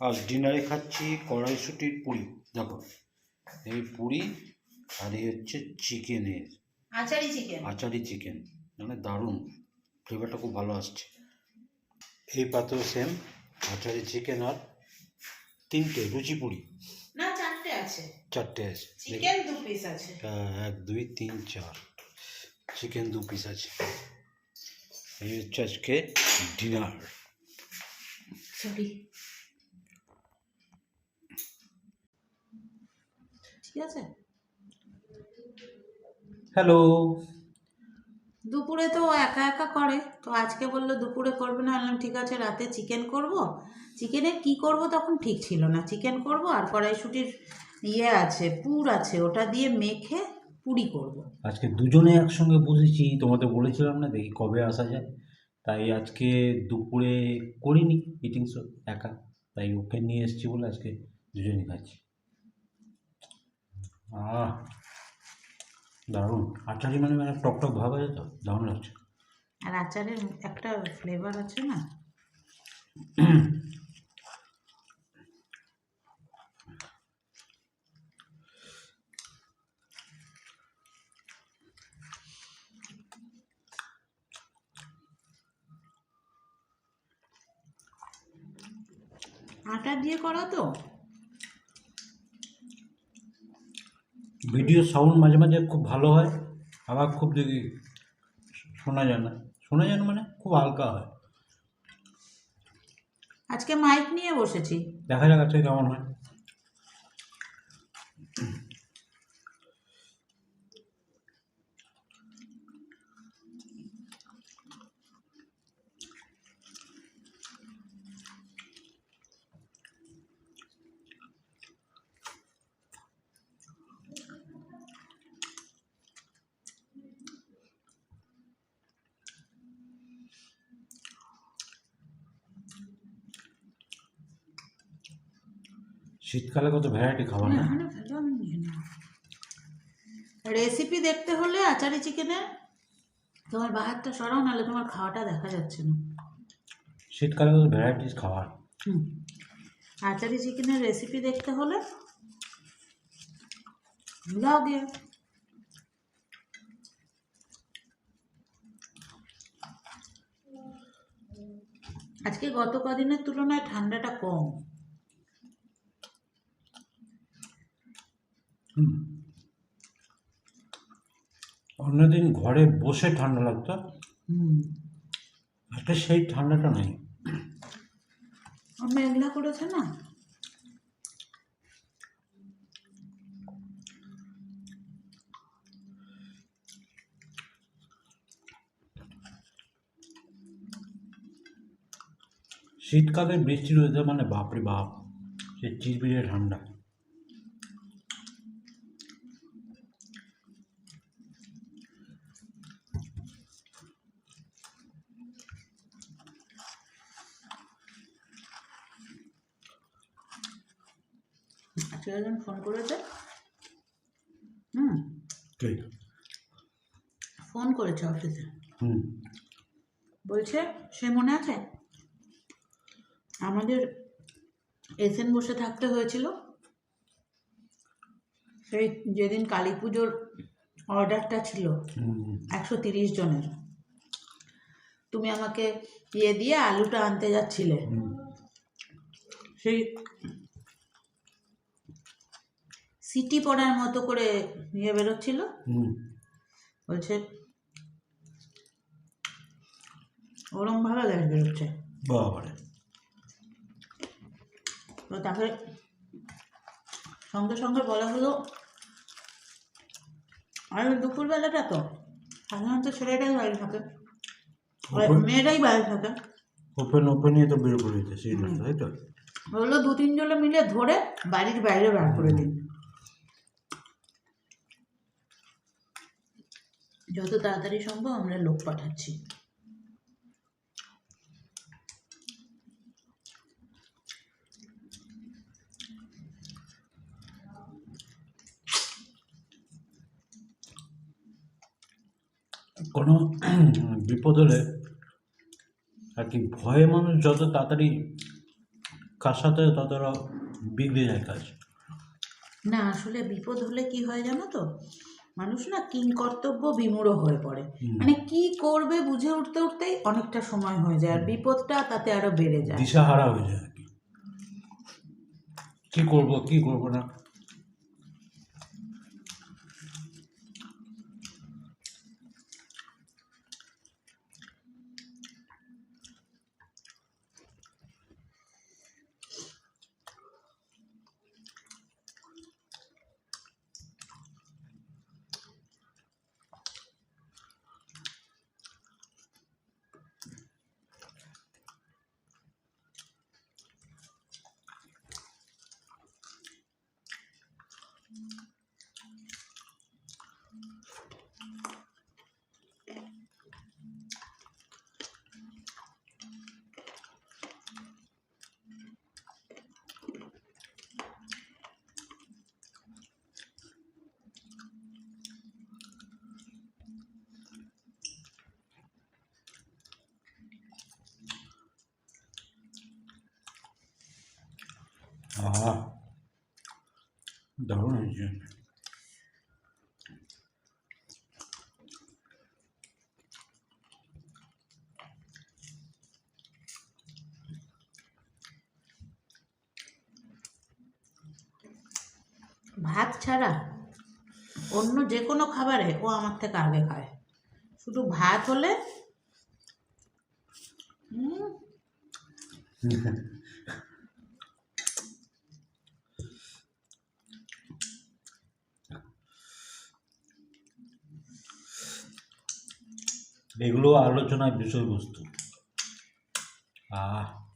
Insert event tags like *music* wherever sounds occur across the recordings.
আর ডিনারে খাচ্ছি কড়াইশুটির পুরি দেখো। এই পুরি আর এই হচ্ছে চিকেনের। আচারি চিকেন। আচারি চিকেন মানে দারুণ। ফ্লেভারটা খুব ভালো আসছে। এই পাতেও সেম আচারি চিকেন আর তিনটে লুচি পুরি। না চারটে আছে। চারটে আছে। চিকেন দু পিস আছে। হ্যাঁ, এক দুই তিন চার। চিকেন দু পিস আছে। এই হচ্ছে আজকে ডিনার সরি ঠিক আছে? হ্যালো দুপুরে তো একা একা করে তো আজকে বলল দুপুরে করবে না বললাম ঠিক আছে রাতে চিকেন করব। চিকেনে কি করব তখন ঠিক ছিল না। চিকেন করব আর কড়াইশুটির ইয়ে আছে পুর আছে ওটা দিয়ে মেখে পুরি করব। আজকে দুজনে একসঙ্গে বসেছি তোমাদের বলেছিলাম না দেখি কবে আসা যায়। তাই আজকে দুপুরে করিনি ইটিং শো একা। তাই ওকে নিয়ে এসেছি বলে আজকে দুজনেই খাচ্ছি। আহ, দারুণ। আচারি মানে মানে টক টক ভাব আছে তো? দারুণ লাগছে। আর আচারের একটা ফ্লেভার আছে না? আটা দিয়ে করা তো? ভিডিও সাউন্ড মাঝে মাঝে খুব ভালো হয় আবার খুব দেখি শোনা যায় না। শোনা যায় না মানে খুব হালকা হয়। আজকে মাইক নিয়ে বসেছি। দেখা যাক আজকে কেমন হয়। শীতকালে কত ভ্যারাইটি খাবার না? রেসিপি দেখতে হলে আচারি চিকেনের তোমার বাহারটা সরাও নাহলে তোমার খাওয়াটা দেখা যাচ্ছে না। শীতকালে কত ভ্যারাইটিস খাবার? আচারি চিকেনের রেসিপি দেখতে হলে যাও গিয়ে। আজকে গত কদিনের তুলনায় ঠান্ডাটা কম। অন্যদিন ঘরে বসে ঠান্ডা লাগতো। আজকে সেই ঠান্ডাটা নাই। মেঘলা করেছে না? শীতকালে বৃষ্টি রয়েছে মানে বাপরে বাপ সে চিরবিরে ঠান্ডা আজকে একজন ফোন করেছে? হুম। ফোন করেছে অফিসে। হুম। বলছে সে মনে আছে? আমাদের এসেন বসে থাকতে হয়েছিল। সেই যেদিন কালী পুজোর অর্ডারটা ছিল একশো তিরিশ জনের। তুমি আমাকে ইয়ে দিয়ে আলুটা আনতে যাচ্ছিলে। সেই সিটি পড়ার মতো করে ইয়ে বেরোচ্ছিল। বলছে ওরমভাবে গ্যাস বেরোচ্ছে। বাবারে। তো তাকে সঙ্গে সঙ্গে বলা হলো আর দুপুরবেলাটা তো সাধারণত ছেলেটাই বাড়ি থাকে। মেয়েরাই বাড়ি থাকে। ওপেন ওপেনই তো বের করে দিতে সেই তাই তো? বলল দু তিনজনে মিলে ধরে বাড়ির বাইরে বার করে দিন যত তাড়াতাড়ি সম্ভব আমরা লোক পাঠাচ্ছি। কোনো বিপদ হলে আর কি ভয়ে মানুষ যত তাড়াতাড়ি সাথে ততটা বিগড়ে যায় কাজ। না আসলে বিপদ হলে কি হয় জানো তো? মানুষ না কিং কর্তব্য বিমূঢ় হয়ে পড়ে। মানে কি করবে বুঝে উঠতে উঠতেই অনেকটা সময় হয়ে যায় আর বিপদটা তাতে আরও বেড়ে যায়। দিশাহারা হয়ে যায় কি। করব করব কি করব না? আহা দারুণ হয়েছে ভাত ছাড়া অন্য যে কোনো খাবারে ও আমার থেকে আগে খায়। শুধু ভাত হলে? হুম, *laughs* এগুলো আলোচনার বিষয়বস্তু। আহ।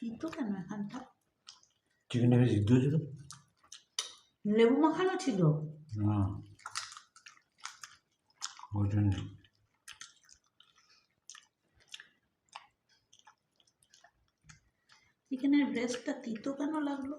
তিতো কেন এখানটা? চিকেনটা সিদ্ধ হয়েছিল? লেবু মাখানো ছিল? না ওই জন্য। চিকেনের ব্রেস্টটা তিতো কেন লাগল?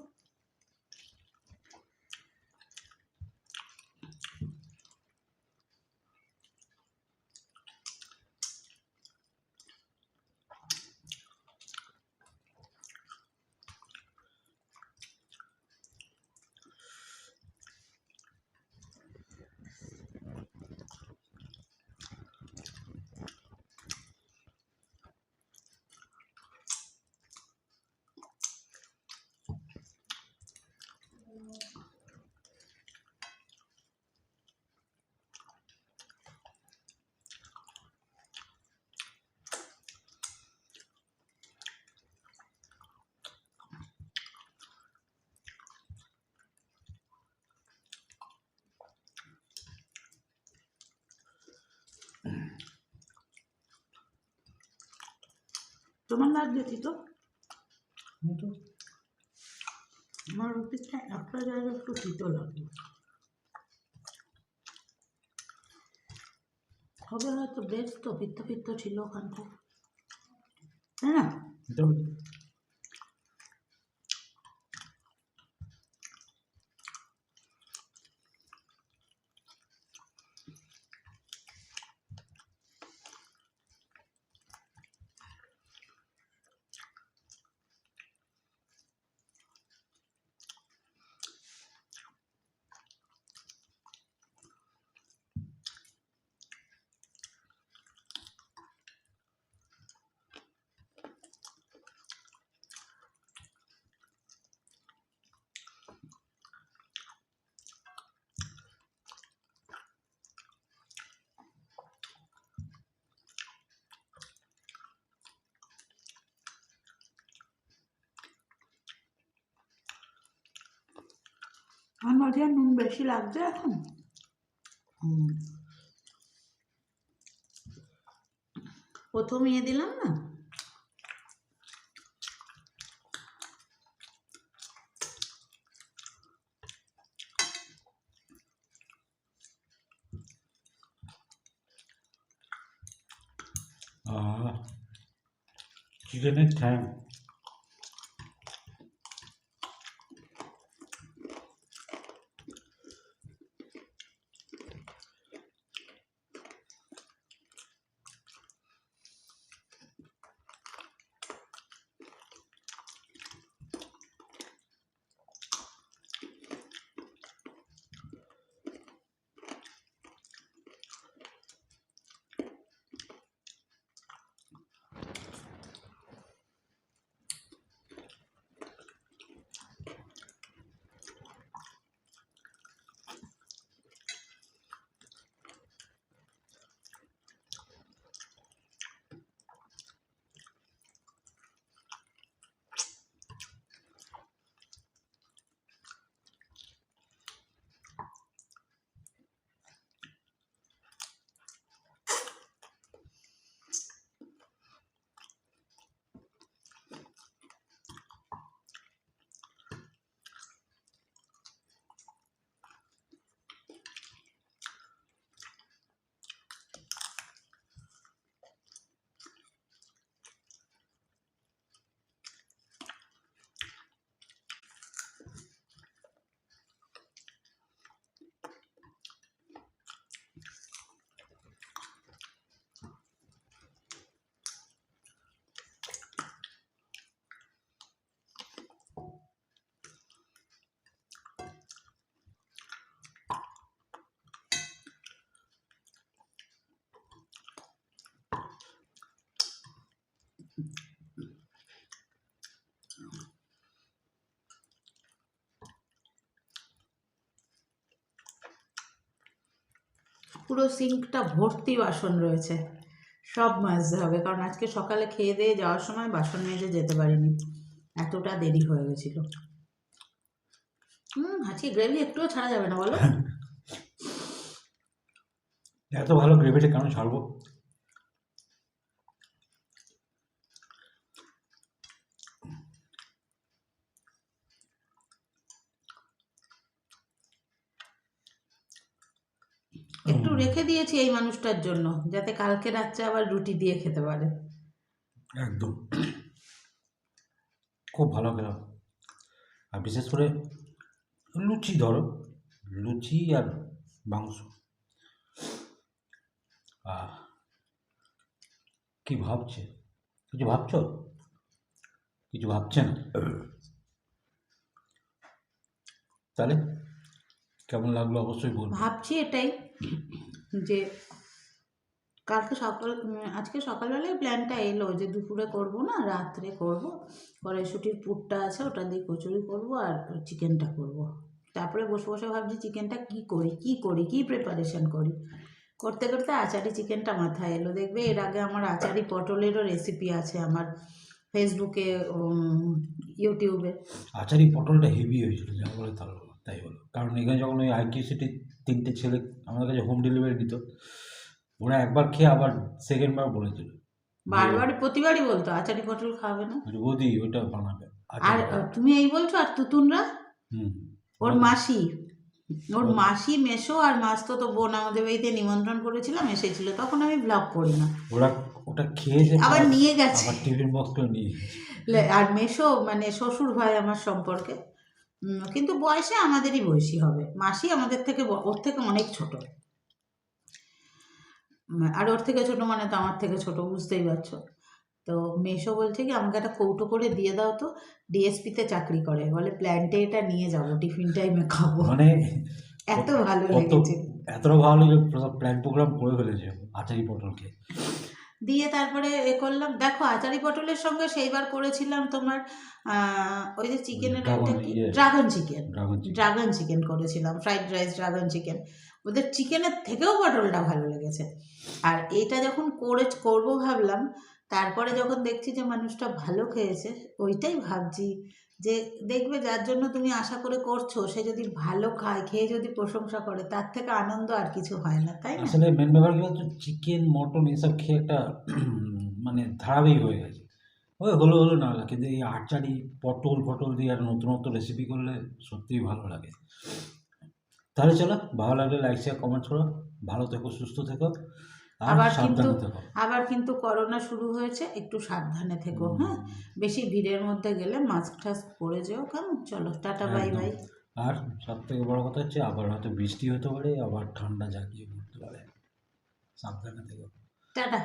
তোমার লাগবে এই তো? আমার রুটিটা একটা জায়গা একটু তিতো লাগল হবে হয়তো বেশ তো ফিরতে ফিরতে ছিল ওখানটা তাই না? আমার মাঝে নুন বেশি লাগছে এখন প্রথম ইয়ে দিলাম না আহ চিকেনের ঠ্যাং পুরো সিঙ্কটা ভর্তি বাসন রয়েছে। সব মাজতে হবে, কারণ আজকে সকালে খেয়ে দিয়ে যাওয়ার সময় বাসন মেজে যেতে পারিনি। এতটা দেরি হয়ে গেছিল। হুম, আজকে গ্রেভি একটুও ছাড়া যাবে না, বলো। এত ভালো গ্রেভিটা কেন ছাড়বো? একটু রেখে দিয়েছি এই মানুষটার জন্য যাতে কালকে রাত্রে আবার রুটি দিয়ে খেতে পারে। একদম। খুব ভালো খেলাম। আর বিশেষ করে লুচি ধরো লুচি আর মাংস। আহ কি ভাবছে? কিছু ভাবছ? কিছু ভাবছে না? তাহলে কেমন লাগল অবশ্যই বলব। ভাবছি এটাই। যে কালকে সকাল, আজকে সকালবেলায় প্ল্যানটা এলো যে দুপুরে করব না, রাত্রে করব। কড়াইশুটির পুরটা আছে, ওটা দিয়ে কচুরি করব আর চিকেনটা করব। তারপরে বসে বসে ভাবছি চিকেনটা কি করি কি করি, কি প্রিপারেশন করি? করতে করতে আচারি চিকেনটা মাথায় এলো। দেখবে এর আগে আমার আচারি পটলেরও রেসিপি আছে আমার ফেসবুকে ইউটিউবে আচারি পটলটা হেভি হয়েছিল তাই হলো। কারণ এখানে যখন ওই আইকিউ সিটির তিনটে ছেলে আমাদের কাছে হোম ডেলিভারি দিত। ওরা একবার খেয়ে আবার সেকেন্ড বার বলেছিল বারবার প্রতিবারই বলতো আচারি পটল খাবে না। বৌদি ওইটা বানাবে। আর তুমি এই বলছো আর তুতুনরা? হুম। ওর মাসি। ওর মাসি মেশো আর মাস্তো তো বোন আমাদের বাড়িতে নিমন্ত্রণ করেছিলাম এসেছিল। তখন আমি ব্লগ করি না। ওরা ওটা খেয়েছে আবার নিয়ে গেছে। আবার টিফিন বক্স নিয়ে আর মেশো মানে শ্বশুর ভাই আমার সম্পর্কে কিন্তু বয়সে আমাদেরই বয়সী হবে। মাসি আমাদের থেকে ওর থেকে অনেক ছোট। আর ওর থেকে ছোট মানে তো আমার থেকে ছোট বুঝতেই পারছ? তো মেশো বলছে কি আমাকে একটা কৌটো করে দিয়ে দাও তো ডিএসপিতে চাকরি করে। বলে প্ল্যান্টে এটা নিয়ে যাব টিফিন টাইমে খাব। মানে এত ভালো লেগেছে। এতটা ভালো লেগে প্ল্যান প্রোগ্রাম করে ফেলেছে আচারি পটলকে। দিয়ে তারপরে এ করলাম। দেখো আচারি পটলের সঙ্গে সেইবার করেছিলাম তোমার ওই যে চিকেনের একটা কি। Dragon chicken dragon dragon chicken করেছিলাম ফ্রাইড রাইস ড্রাগন চিকেন ওদের চিকেনের থেকেও পটলটা ভালো লেগেছে। আর এটা যখন করে করব ভাবলাম তারপরে যখন দেখছি যে মানুষটা ভালো খেয়েছে ওইটাই ভাবছি যে দেখবে যার জন্য তুমি আশা করে করছ, সে যদি ভালো খায়, খেয়ে যদি প্রশংসা করে, তার থেকে আনন্দ আর কিছু হয় না, তাই না? আসলে মেন ব্যাপার কি বলতো চিকেন মটন এসব খেয়ে একটা মানে ধারাবাহিক হয়ে গেছে। ওই হলো হলো না হলো, কিন্তু এই আচারি, পটল, ফটল দিয়ে আর নতুন নতুন রেসিপি করলে সত্যিই ভালো লাগে। তাহলে চলো, ভালো লাগলে লাইক শেয়ার কমেন্ট করো। ভালো থেকো, সুস্থ থেকো। আবার কিন্তু- আবার কিন্তু করোনা শুরু হয়েছে একটু সাবধানে থেকো হ্যাঁ? বেশি ভিড়ের মধ্যে গেলে মাস্ক টাস্ক পরে যেও কেমন? চলো টাটা বাই। বাই আর সব থেকে বড় কথা হচ্ছে আবার হয়তো বৃষ্টি হতে পারে আবার ঠান্ডা জাগিয়ে পড়তে পারে। সাবধানে থেকো। টাটা।